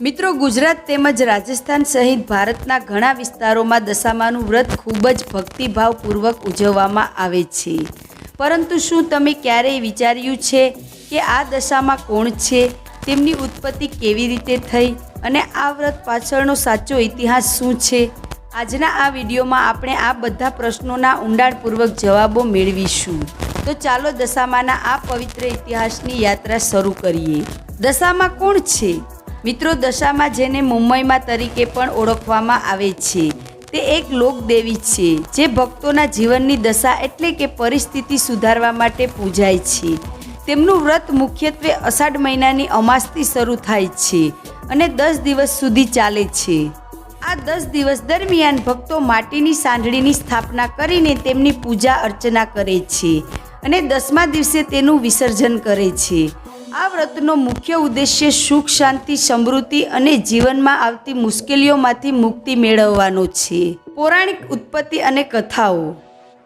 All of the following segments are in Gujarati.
મિત્રો, ગુજરાત તેમજ રાજસ્થાન સહિત ભારતના ઘણા વિસ્તારોમાં દશામાનું વ્રત ખૂબ જ ભક્તિભાવપૂર્વક ઉજવવામાં આવે છે. પરંતુ શું તમે ક્યારેય વિચાર્યું છે કે આ દશામાં કોણ છે? તેમની ઉત્પત્તિ કેવી રીતે થઈ? અને આ વ્રત પાછળનો સાચો ઇતિહાસ શું છે? આજના આ વિડીયોમાં આપણે આ બધા પ્રશ્નોના ઊંડાણપૂર્વક જવાબો મેળવીશું. તો ચાલો દશામાના આ પવિત્ર ઇતિહાસની યાત્રા શરૂ કરીએ. દશામાં કોણ છે? મિત્રો, દશામાં જેને મુંબઈમાં તરીકે પણ ઓળખવામાં આવે છે, તે એક લોકદેવી છે, જે ભક્તોના જીવનની દશા એટલે કે પરિસ્થિતિ સુધારવા માટે પૂજાય છે. તેમનું વ્રત મુખ્યત્વે અષાઢ મહિનાની અમાસથી શરૂ થાય છે અને દસ દિવસ સુધી ચાલે છે. આ દસ દિવસ દરમિયાન ભક્તો માટીની સાંઢળીની સ્થાપના કરીને તેમની પૂજા અર્ચના કરે છે અને દસમા દિવસે તેનું વિસર્જન કરે છે. આ વ્રતનો મુખ્ય ઉદ્દેશ્ય સુખ, શાંતિ, સમૃદ્ધિ અને જીવનમાં આવતી મુશ્કેલીઓમાંથી મુક્તિ મેળવવાનો છે. પૌરાણિક ઉત્પત્તિ અને કથાઓ.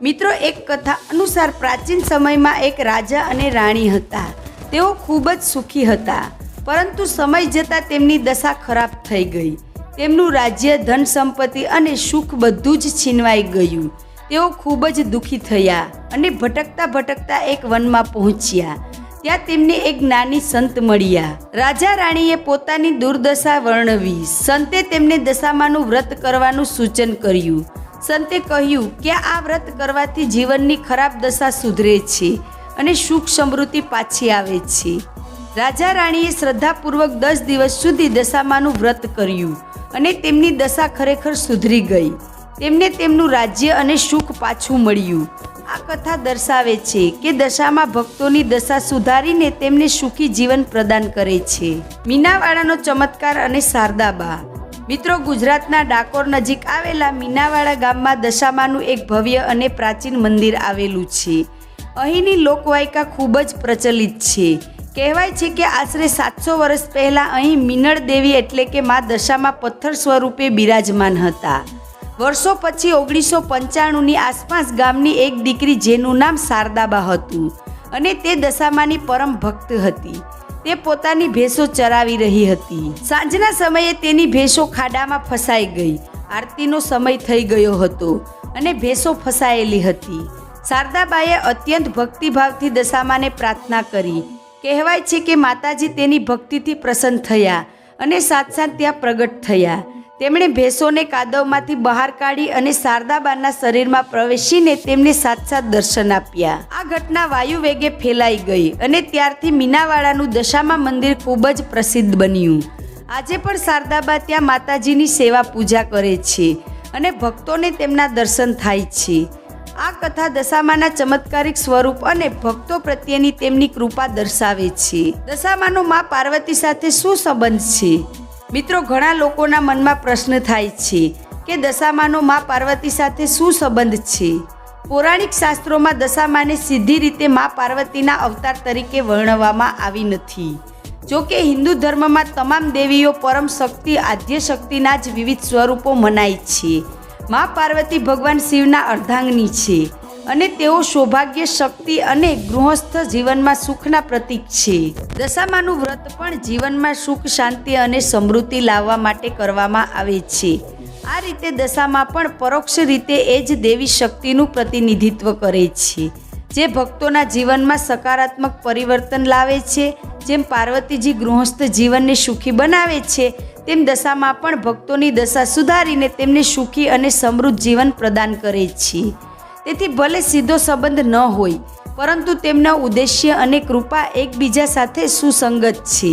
મિત્રો, એક કથા અનુસાર પ્રાચીન સમયમાં એક રાજા અને રાણી હતા. તેઓ ખૂબ જ સુખી હતા, પરંતુ સમય જતાં તેમની દશા ખરાબ થઈ ગઈ. તેમનું રાજ્ય, ધન સંપત્તિ અને સુખ બધું જ છીનવાઈ ગયું. તેઓ ખૂબ જ દુઃખી થયા અને ભટકતા ભટકતા એક વનમાં પહોંચ્યા. ત્યાં તેમને એક નાની સંત મળ્યા. રાજા રાણીએ પોતાની દુર્દશા વર્ણવી. સંતે તેમને દશામાનું વ્રત કરવાનું સૂચન કર્યું. સંતે કહ્યું કે આ વ્રત કરવાથી જીવનની ખરાબ દશા સુધરે છે અને સુખ સમૃદ્ધિ પાછી આવે છે. રાજા રાણીએ શ્રદ્ધાપૂર્વક દસ દિવસ સુધી દશામાનું વ્રત કર્યું અને તેમની દશા ખરેખર સુધરી ગઈ. તેમને તેમનું રાજ્ય અને સુખ પાછું મળ્યું. કથા દર્શાવે છે કે દશામાં ભક્તોની દશા સુધારીને તેમને સુખી જીવન પ્રદાન કરે છે. મીનાવાડાનો ચમત્કાર અને શારદાબા. મિત્રો, ગુજરાતના ડાકોર નજીક આવેલા મીનાવાડા ગામમાં દશામાનું એક ભવ્ય અને પ્રાચીન મંદિર આવેલું છે. અહીંની લોકવાયકા ખૂબ જ પ્રચલિત છે. કહેવાય છે કે આશરે સાતસો વર્ષ પહેલાં અહીં મીનળ દેવી એટલે કે મા દશામાં પથ્થર સ્વરૂપે બિરાજમાન હતા. વર્ષો પછી ઓગણીસો પંચાણુંની આસપાસ ગામની એક દીકરી જેનું નામ શારદાબા હતું અને તે દશામાની પરમ ભક્ત હતી. તે પોતાની ભેંસો ચરાવી રહી હતી. સાંજના સમયે તેની ભેંસો ખાડામાં ફસાઈ ગઈ. આરતીનો સમય થઈ ગયો હતો અને ભેંસો ફસાયેલી હતી. શારદાબાએ અત્યંત ભક્તિભાવથી દશામાને પ્રાર્થના કરી. કહેવાય છે કે માતાજી તેની ભક્તિથી પ્રસન્ન થયા અને સાથ સાથ ત્યાં પ્રગટ થયા. તેમણે ભેંસોને કાદવમાંથી બહાર કાઢી અને શારદાબાના શરીરમાં પ્રવેશીને તેમને સાથ દર્શન આપ્યા. આ ઘટના વાયુ વેગે ફેલાઈ ગઈ અને ત્યારથી મીનાવાડાનું દશામા મંદિર ખૂબ જ પ્રસિદ્ધ બન્યું. આજે પણ શારદાબા ત્યાં માતાજીની સેવા પૂજા કરે છે અને ભક્તોને તેમના દર્શન થાય છે. આ કથા દશામાના ચમત્કારિક સ્વરૂપ અને ભક્તો પ્રત્યેની તેમની કૃપા દર્શાવે છે. દશામાનો મા પાર્વતી સાથે શું સંબંધ છે? મિત્રો, ઘણા લોકોના મનમાં પ્રશ્ન થાય છે કે દશામાનો મા પાર્વતી સાથે શું સંબંધ છે? પૌરાણિક શાસ્ત્રોમાં દશામાને સીધી રીતે મા પાર્વતીના અવતાર તરીકે વર્ણવવામાં આવી નથી. જો કે હિન્દુ ધર્મમાં તમામ દેવીઓ પરમ શક્તિ, આદ્ય શક્તિના જ વિવિધ સ્વરૂપો મનાય છે. મા પાર્વતી ભગવાન શિવના અર્ધાંગની છે. અને તેઓ સૌભાગ્ય, શક્તિ અને ગૃહસ્થ જીવનમાં સુખના પ્રતીક છે. દશામાનું વ્રત પણ જીવનમાં સુખ, શાંતિ અને સમૃદ્ધિ લાવવા માટે કરવામાં આવે છે. આ રીતે દશામાં પણ પરોક્ષ રીતે એ જ દેવી શક્તિનું પ્રતિનિધિત્વ કરે છે, જે ભક્તોના જીવનમાં સકારાત્મક પરિવર્તન લાવે છે. જેમ પાર્વતીજી ગૃહસ્થ જીવનને સુખી બનાવે છે, તેમ દશામાં પણ ભક્તોની દશા સુધારીને તેમને સુખી અને સમૃદ્ધ જીવન પ્રદાન કરે છે. તેથી ભલે સીધો સંબંધ ન હોય, પરંતુ તેમના ઉદ્દેશ્ય અને કૃપા એકબીજા સાથે સુસંગત છે.